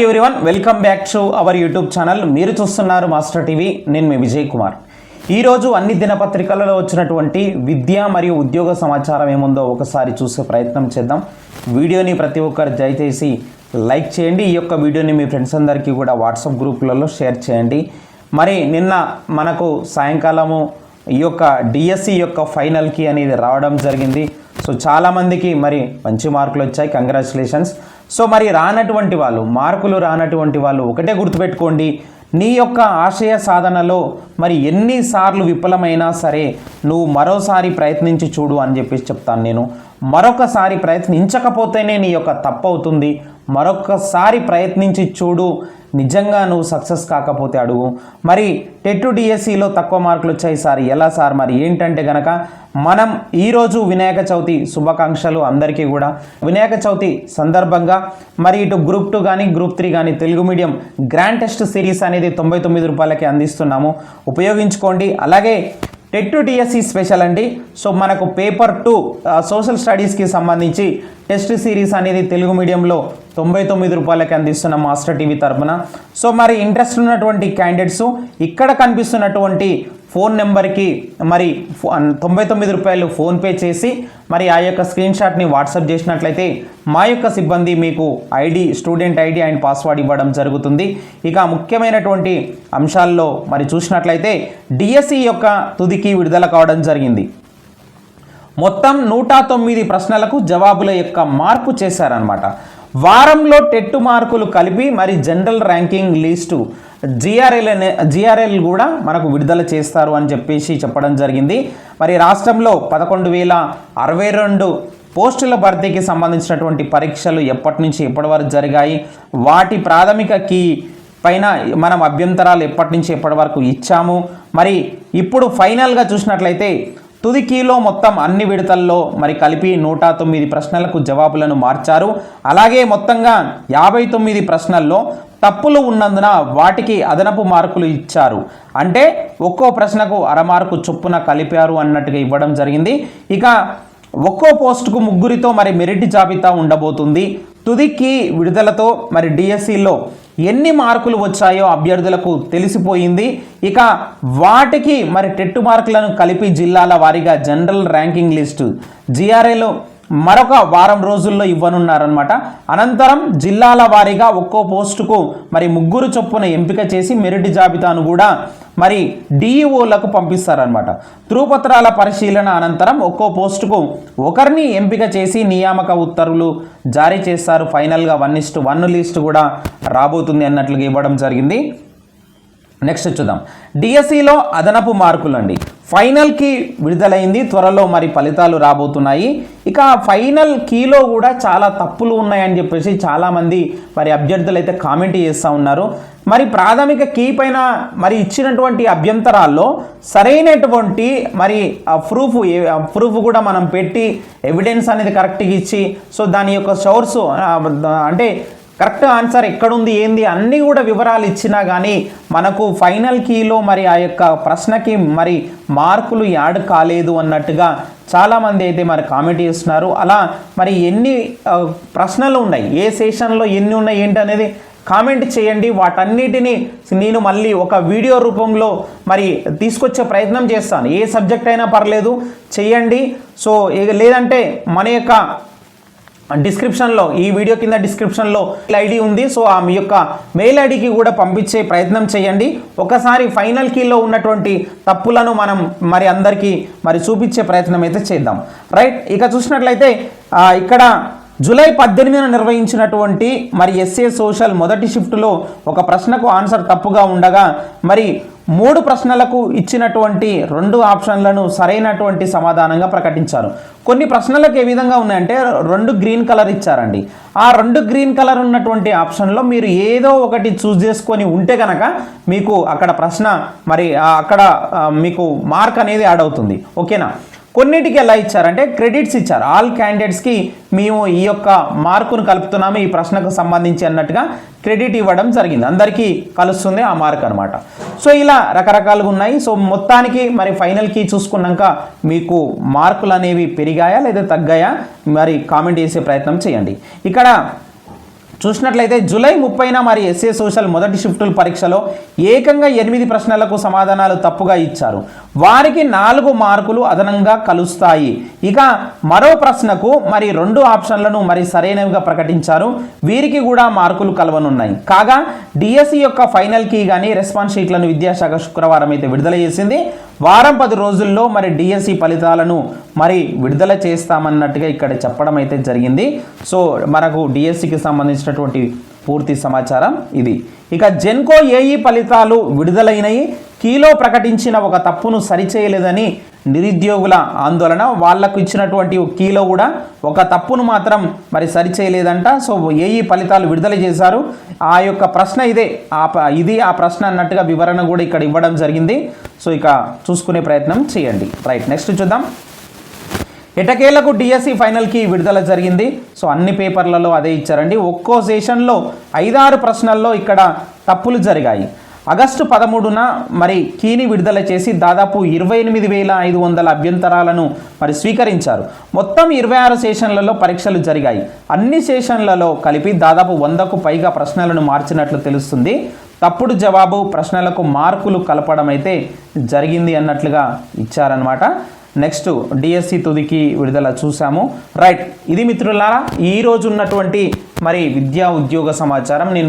Hi everyone welcome back to our YouTube channel మీరు చూస్తున్నారు master TV నేను మీ విజయ్ కుమార్. ఈరోజు అన్ని దినపత్రికలలో వచ్చినటువంటి విద్య మరియు ఉద్యోగ సమాచారం ఏముందో ఒకసారి చూసే ప్రయత్నం చేద్దాం. వీడియోని ప్రతి ఒక్కరు దయచేసి లైక్ చేయండి. ఈ యొక్క వీడియోని మీ ఫ్రెండ్స్ అందరికీ కూడా వాట్సాప్ గ్రూపులలో షేర్ చేయండి. మరి నిన్న మనకు సాయంకాలము ఈ యొక్క డిఎస్సి యొక్క ఫైనల్కి అనేది రావడం జరిగింది. సో చాలామందికి మరి మంచి మార్కులు వచ్చాయి. కంగ్రాచులేషన్స్ సో మరి రానటువంటి వాళ్ళు మార్కులు రానటువంటి వాళ్ళు ఒకటే గుర్తుపెట్టుకోండి నీ యొక్క ఆశయ సాధనలో మరి ఎన్నిసార్లు విఫలమైనా సరే నువ్వు మరోసారి ప్రయత్నించి చూడు అని చెప్పేసి చెప్తాను నేను. మరొకసారి ప్రయత్నించకపోతేనే నీ యొక్క తప్పు అవుతుంది. మరొకసారి ప్రయత్నించి చూడు. నిజంగా నువ్వు సక్సెస్ కాకపోతే అడుగు. మరి టెట్ డిఎస్సిలో తక్కువ మార్కులు వచ్చాయి సార్. ఎలా సార్? మరి ఏంటంటే గనక మనం ఈరోజు వినాయక చవితి శుభాకాంక్షలు అందరికీ కూడా. వినాయక చవితి సందర్భంగా మరి ఇటు గ్రూప్ టూ కానీ గ్రూప్ త్రీ కానీ Telugu medium grand test series అనేది తొంభై తొమ్మిది రూపాయలకి అందిస్తున్నాము. ఉపయోగించుకోండి. అలాగే టెట్ డిఎస్సి స్పెషల్ అండి. సో మనకు పేపర్ టూ సోషల్ స్టడీస్కి సంబంధించి టెస్ట్ సిరీస్ అనేది తెలుగు మీడియంలో తొంభై తొమ్మిది రూపాయలకి అందిస్తున్న మాస్టర్ టీవీ తరపున. సో మరి ఇంట్రెస్ట్ ఉన్నటువంటి క్యాండిడేట్స్ ఇక్కడ కనిపిస్తున్నటువంటి ఫోన్ నెంబర్కి మరి తొంభై తొమ్మిది రూపాయలు ఫోన్పే చేసి మరి ఆ యొక్క స్క్రీన్ షాట్ని వాట్సాప్ చేసినట్లయితే మా యొక్క సిబ్బంది మీకు ID student ID and password ఇవ్వడం జరుగుతుంది. ఇక ముఖ్యమైనటువంటి అంశాల్లో మరి చూసినట్లయితే డిఎస్సి యొక్క తుదికి విడుదల కావడం జరిగింది. మొత్తం నూట తొమ్మిది ప్రశ్నలకు జవాబుల యొక్క మార్పు చేశారనమాట వారంలో టెట్టు మార్కులు కలిపి మరి జనరల్ ర్యాంకింగ్ లిస్టు జిఆర్ఎల్ అనే జిఆర్ఎల్ కూడా మనకు విడుదల చేస్తారు అని చెప్పేసి చెప్పడం జరిగింది. మరి రాష్ట్రంలో పదకొండు వేల అరవై రెండు పోస్టుల భర్తీకి సంబంధించినటువంటి పరీక్షలు ఎప్పటి నుంచి ఎప్పటి వరకు జరిగాయి? వాటి ప్రాథమిక కీ పైన మనం అభ్యంతరాలు ఎప్పటి నుంచి ఎప్పటి వరకు ఇచ్చాము? మరి ఇప్పుడు ఫైనల్గా చూసినట్లయితే తుది కీలో మొత్తం అన్ని విడతల్లో మరి కలిపి నూట తొమ్మిది ప్రశ్నలకు జవాబులను మార్చారు. అలాగే మొత్తంగా యాభై తొమ్మిది ప్రశ్నల్లో తప్పులు ఉన్నందున వాటికి అదనపు మార్కులు ఇచ్చారు. అంటే ఒక్కో ప్రశ్నకు అరమార్కు చొప్పున కలిపారు అన్నట్టుగా ఇవ్వడం జరిగింది. ఇక ఒక్కో పోస్టుకు ముగ్గురితో మరి మెరిట్ జాబితా ఉండబోతుంది. తుదికి విడుదలతో మరి డిఎస్సిలో ఎన్ని మార్కులు వచ్చాయో అభ్యర్థులకు తెలిసిపోయింది. ఇక వాటికి మరి టెట్టు మార్కులను కలిపి జిల్లాల వారీగా జనరల్ ర్యాంకింగ్ లిస్టు. జిఆర్ఏలో మరొక వారం రోజుల్లో ఇవ్వనున్నారనమాట అనంతరం జిల్లాల వారీగా ఒక్కో పోస్టుకు మరి ముగ్గురు చొప్పున ఎంపిక చేసి మెరిట్ జాబితాను కూడా మరి డిఈఓలకు పంపిస్తారనమాట ధృవపత్రాల పరిశీలన అనంతరం ఒక్కో పోస్టుకు ఒకరిని ఎంపిక చేసి నియామక ఉత్తర్వులు జారీ చేస్తారు. ఫైనల్గా వన్ ఇస్ట్ వన్ లిస్ట్ కూడా రాబోతుంది అన్నట్లుగా ఇవ్వడం జరిగింది. నెక్స్ట్ చూద్దాం. డిఎస్సిలో అదనపు మార్కులు అండి ఫైనల్కి విడుదలైంది త్వరలో మరి ఫలితాలు రాబోతున్నాయి. ఇక ఫైనల్ కీలో కూడా చాలా తప్పులు ఉన్నాయని చెప్పేసి చాలామంది మరి అభ్యర్థులు అయితే కామెంట్ చేస్తూ ఉన్నారు. మరి ప్రాథమిక కీ పైన మరి ఇచ్చినటువంటి అభ్యంతరాల్లో సరైనటువంటి మరి ప్రూఫ్ ప్రూఫ్ కూడా మనం పెట్టి ఎవిడెన్స్ అనేది కరెక్ట్గా ఇచ్చి సో దాని యొక్క సోర్సు అంటే కరెక్ట్ ఆన్సర్ ఎక్కడుంది ఏంది అన్నీ కూడా వివరాలు ఇచ్చినా కానీ మనకు ఫైనల్ కీలో మరి ఆ యొక్క ప్రశ్నకి మరి మార్కులు యాడ్ కాలేదు అన్నట్టుగా చాలామంది అయితే మరి కామెంట్ చేస్తున్నారు. అలా మరి ఎన్ని ప్రశ్నలు ఉన్నాయి? ఏ సెషన్లో ఎన్ని ఉన్నాయి ఏంటి అనేది కామెంట్ చేయండి. వాటన్నిటిని నేను మళ్ళీ ఒక వీడియో రూపంలో మరి తీసుకొచ్చే ప్రయత్నం చేస్తాను. ఏ సబ్జెక్ట్ అయినా పర్లేదు చేయండి. సో లేదంటే మన యొక్క డిస్క్రిప్షన్లో ఈ వీడియో కింద డిస్క్రిప్షన్లో ఐడి ఉంది. సో ఆ మీ యొక్క మెయిల్ ఐడికి కూడా పంపించే ప్రయత్నం చేయండి. ఒకసారి ఫైనల్ కీలో ఉన్నటువంటి తప్పులను మనం మరి అందరికీ మరి చూపించే ప్రయత్నం అయితే చేద్దాం. రైట్ ఇక చూసినట్లయితే ఇక్కడ జూలై పద్దెనిమిదిన నిర్వహించినటువంటి మరి ఎస్ఏ సోషల్ మొదటి షిఫ్ట్లో ఒక ప్రశ్నకు ఆన్సర్ తప్పుగా ఉండగా మరి మూడు ప్రశ్నలకు ఇచ్చినటువంటి రెండు ఆప్షన్లను సరైనటువంటి సమాధానంగా ప్రకటించారు. కొన్ని ప్రశ్నలకు ఏ విధంగా ఉన్నాయంటే రెండు గ్రీన్ కలర్ ఇచ్చారండి. ఆ రెండు గ్రీన్ కలర్ ఉన్నటువంటి ఆప్షన్లో మీరు ఏదో ఒకటి చూస్ చేసుకొని ఉంటే కనుక మీకు అక్కడ ప్రశ్న మరి అక్కడ మీకు మార్క్ అనేది యాడ్ అవుతుంది. ఓకేనా? కొన్నిటికి ఎలా ఇచ్చారంటే క్రెడిట్స్ ఇచ్చారు. ఆల్ క్యాండిడేట్స్కి మేము ఈ యొక్క మార్కును కలుపుతున్నాము ఈ ప్రశ్నకు సంబంధించి అన్నట్టుగా క్రెడిట్ ఇవ్వడం జరిగింది. అందరికీ కలుస్తుంది ఆ మార్క్ అనమాట సో ఇలా రకరకాలుగా ఉన్నాయి. సో మొత్తానికి మరి ఫైనల్కి చూసుకున్నాక మీకు మార్కులు అనేవి పెరిగాయా లేదా తగ్గాయా? మరి కామెంట్ చేసే ప్రయత్నం చేయండి. ఇక్కడ చూసినట్లయితే జూలై ముప్పైన మరి ఎస్ఏ సోషల్ మొదటి షిఫ్టుల పరీక్షలో ఏకంగా ఎనిమిది ప్రశ్నలకు సమాధానాలు తప్పుగా ఇచ్చారు. వారికి నాలుగు మార్కులు అదనంగా కలుస్తాయి. ఇక మరో ప్రశ్నకు మరి రెండు ఆప్షన్లను మరి సరైనవిగా ప్రకటించారు. వీరికి కూడా మార్కులు కలవనున్నాయి. కాగా డిఎస్సి యొక్క ఫైనల్ కీ కానీ రెస్పాన్స్ షీట్లను విద్యాశాఖ శుక్రవారం అయితే విడుదల చేసింది. వారం పది రోజుల్లో మరి డిఎస్సి ఫలితాలను మరి విడుదల చేస్తామన్నట్టుగా ఇక్కడ చెప్పడం అయితే జరిగింది. సో మనకు డిఎస్సికి సంబంధించినటువంటి పూర్తి సమాచారం ఇది. ఇక జెన్కో ఏఈ ఫలితాలు విడుదలైనవి కీలో ప్రకటించిన ఒక తప్పును సరిచేయలేదని నిరుద్యోగుల ఆందోళన. వాళ్ళకు ఇచ్చినటువంటి కీలో కూడా ఒక తప్పును మాత్రం మరి సరిచేయలేదంట. సో ఏఈ ఫలితాలు విడుదల చేశారు. ఆ యొక్క ప్రశ్న ఇదే. ఆ ప- ఇది ఆ ప్రశ్న అన్నట్టుగా వివరణ కూడా ఇక్కడ ఇవ్వడం జరిగింది. సో ఇక చూసుకునే ప్రయత్నం చేయండి. రైట్ నెక్స్ట్ చూద్దాం. ఎటకేలకు డిఎస్సి ఫైనల్కి విడుదల జరిగింది. సో అన్ని పేపర్లలో అదే ఇచ్చారండి. ఒక్కో సెషన్లో ఐదారు ప్రశ్నల్లో ఇక్కడ తప్పులు జరిగాయి. ఆగస్టు పదమూడున మరి కీని విడుదల చేసి దాదాపు ఇరవై ఎనిమిది వేల ఐదు వందల అభ్యంతరాలను మరి స్వీకరించారు. మొత్తం ఇరవై ఆరు సెషన్లలో పరీక్షలు జరిగాయి. అన్ని సెషన్లలో కలిపి దాదాపు వందకు పైగా ప్రశ్నలను మార్చినట్లు తెలుస్తుంది. తప్పుడు జవాబు ప్రశ్నలకు మార్కులు కలపడం అయితే జరిగింది అన్నట్లుగా ఇచ్చారనమాట నెక్స్ట్ డిఎస్సి తుదికి విడుదల చూసాము రైట్. ఇది మిత్రులారా ఈ ఉన్నటువంటి మరి విద్యా ఉద్యోగ సమాచారం. నేను